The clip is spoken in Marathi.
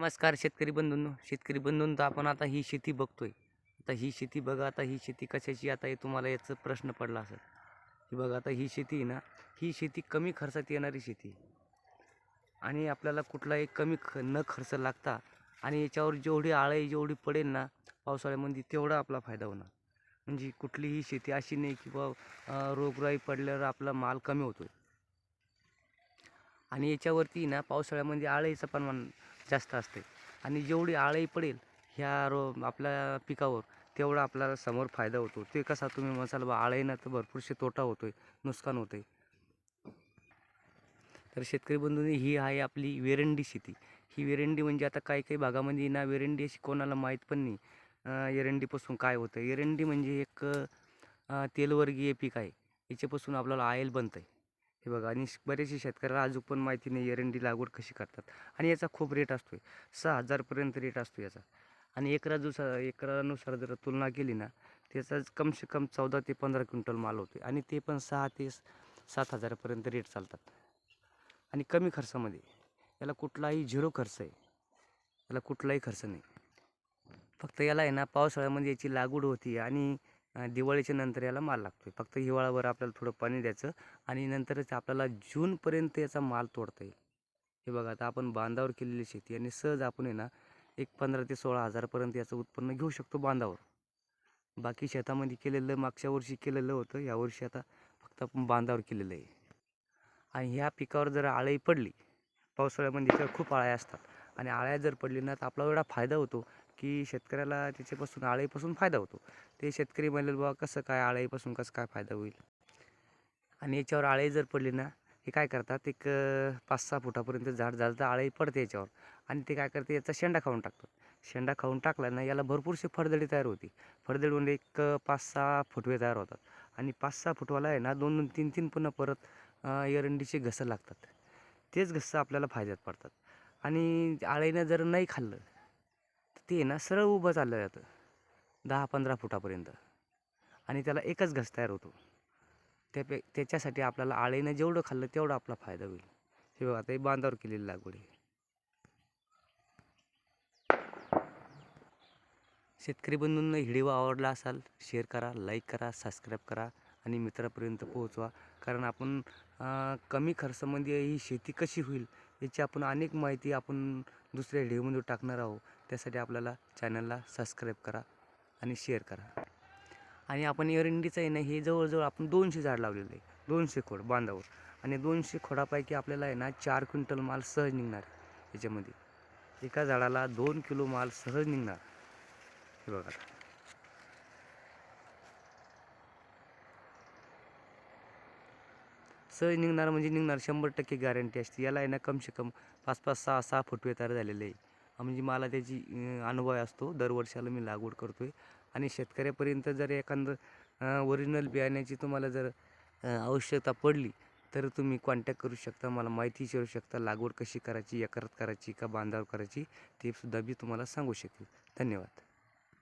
नमस्कार शेतकरी बंधूंनो. शेतकरी बंधूंनो तर आपण आता ही शेती बघतोय. आता ही शेती बघा आता ही शेती कशाची आता हे तुम्हाला याचा प्रश्न पडला असेल. ही बघा आता ही शेती आहे ना ही शेती कमी खर्चात येणारी शेती आणि आपल्याला कुठलाही कमी ख न खर्च लागता आणि याच्यावर जेवढी आळी जेवढी पडेल ना पावसाळ्यामध्ये तेवढा आपला फायदा होणार. म्हणजे कुठलीही शेती अशी नाही की बा रोगराई पडल्यावर आपला माल कमी होतो आणि याच्यावरती ना पावसाळ्यामध्ये आळीचं प्रमाण जास्त असते. आणि जेवढी आळी पडेल ह्या रो आपल्या पिकावर तेवढा आपल्याला समोर फायदा होतो. ते कसा तुम्ही म्हणाल बा आळीनं तर भरपूरसे तोटा होतो आहे नुकसान होतं आहे तर शेतकरी बंधूंनी ही आहे आपली वेरंडी शेती. ही वेरंडी म्हणजे आता काही काही भागामध्ये ना वेरंडी अशी कोणाला माहीत पण नाही एरंडीपासून काय होतं एरंडी म्हणजे एक तेलवर्गीय पीक आहे. याच्यापासून आपल्याला आयल बनतं आहे हे बघा आणि श- बरेचसे शेतकऱ्याला अजून पण माहिती नाही एरंडी लागवड कशी करतात. आणि याचा खूप रेट असतो आहे सहा हजारपर्यंत रेट असतो याचा. आणि एकरा जुसा एकरानुसार जर तुलना केली ना त्याचा कम से कम चौदा ते पंधरा क्विंटल माल होतो आहे आणि ते पण सहा ते सात हजारापर्यंत रेट चालतात. आणि कमी खर्चामध्ये याला कुठलाही झिरो खर्च आहे. याला कुठलाही खर्च नाही. फक्त याला आहे ना पावसाळ्यामध्ये याची लागवड होती आणि दिवाळीच्या नंतर याला माल लागतो फक्त हिवाळाभर आपल्याला थोडं पाणी द्यायचं आणि नंतरच आपल्याला जूनपर्यंत याचा माल तोडता येईल. हे बघा आता आपण बांधावर केलेली शेती आणि सहज आपण आहे ना एक पंधरा ते सोळा हजारपर्यंत याचं उत्पन्न घेऊ शकतो बांधावर. बाकी शेतामध्ये केलेलं मागच्या वर्षी केलेलं होतं यावर्षी आता फक्त आपण बांधावर केलेलं आहे. आणि ह्या पिकावर जर आळी पडली पावसाळ्यामध्ये तर खूप आळ्या असतात. आणि आळ्या जर पडली ना तर आपला एवढा फायदा होतो की शेतकऱ्याला त्याच्यापासून आळीपासून फायदा होतो. ते शेतकरी म्हणले बाबा कसं काय आळीपासून कसं काय फायदा होईल? आणि याच्यावर आळी जर पडली ना हे काय करतात एक पाच सहा फुटापर्यंत झाड झालं तर आळी पडते याच्यावर. आणि ते काय करते याचा शेंडा खाऊन टाकतात. शेंडा खाऊन टाकला ना याला भरपूरशी फळदळी तयार होती. फळदडी म्हणजे एक पाच सहा फुटवे तयार होतात. आणि पाच सहा फुटवाला आहे ना दोन दोन तीन तीन पुन्हा परत एरंडीचे घसं लागतात. तेच घसं आपल्याला फायद्यात पडतात. आणि आळीनं जर नाही खाल्लं ते ना सरळ उभं चाललं जातं. दहा पंधरा फुटापर्यंत. आणि त्याला एकच घस तयार होतो. त्यापे त्याच्यासाठी आपल्याला आळीनं जेवढं खाल्लं तेवढं आपला फायदा होईल. हे बघा आता हे बांधावर केलेली लागवड आहे. शेतकरी बंधूंना व्हिडिओ आवडला असाल शेअर करा लाईक करा सबस्क्राईब करा आणि मित्रापर्यंत पोहोचवा. कारण आपण कमी खर्चामध्ये ही शेती कशी होईल याची आपण अनेक माहिती आपण दुसऱ्या व्हिडिओमध्ये टाकणार आहोत. त्यासाठी आपल्याला चॅनलला सबस्क्राईब करा आणि शेअर करा. आणि आपण एरंडीचं आहे ना हे जवळजवळ आपण दोनशे झाड लावलेलं आहे. दोनशे खोड बांधावर. आणि दोनशे खोडापैकी आपल्याला आहे ना चार क्विंटल माल सहज निघणार याच्यामध्ये. एका झाडाला दोन किलो माल सहज निघणार. हे बघा. सहज निघणार म्हणजे निघणार शंभर टक्के गॅरंटी असते. याला आहे ना कमसे कम पाच पाच सहा सहा फुटवे तयार झालेले आहे. म्हणजे मला त्याची अनुभव असतो. दरवर्षाला मी लागवड करतो आहे आणि शेतकऱ्यापर्यंत जर एखादं ओरिजिनल बियाण्याची तुम्हाला जर आवश्यकता पडली तर तुम्ही कॉन्टॅक्ट करू शकता. मला माहिती विचारू शकता लागवड कशी करायची एकरात करायची का बांधावर करायची ते सुद्धा मी तुम्हाला सांगू शकेल. धन्यवाद.